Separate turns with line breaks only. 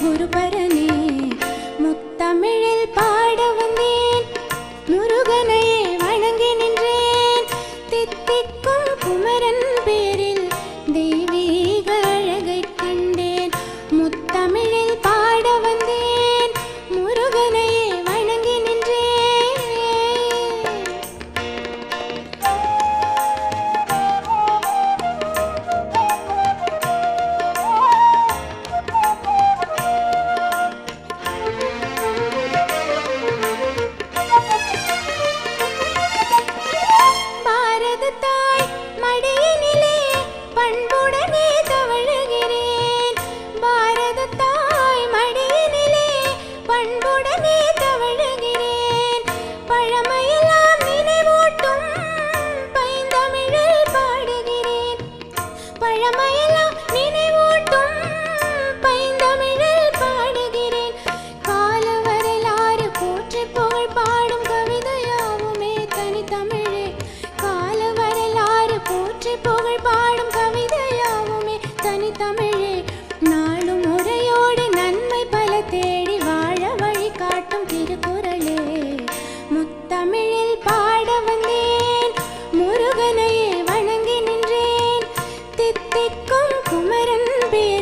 குருபரனே முத்தமிழில் பாட வந்தேன் முருகனை பழமையெல்லாம் நினைவூட்டும். பைந்தமிழில் பாடுகிறேன். கால வரலாறு போற்றி புகழ் பாடும் கவிதையாவுமே தனித்தமிழே. கால வரலாறு போற்றி புகழ் பாடும் கவிதையாவுமே தனித்தமிழே. நாளும் முறையோடு நன்மை பா அமரன் பேர்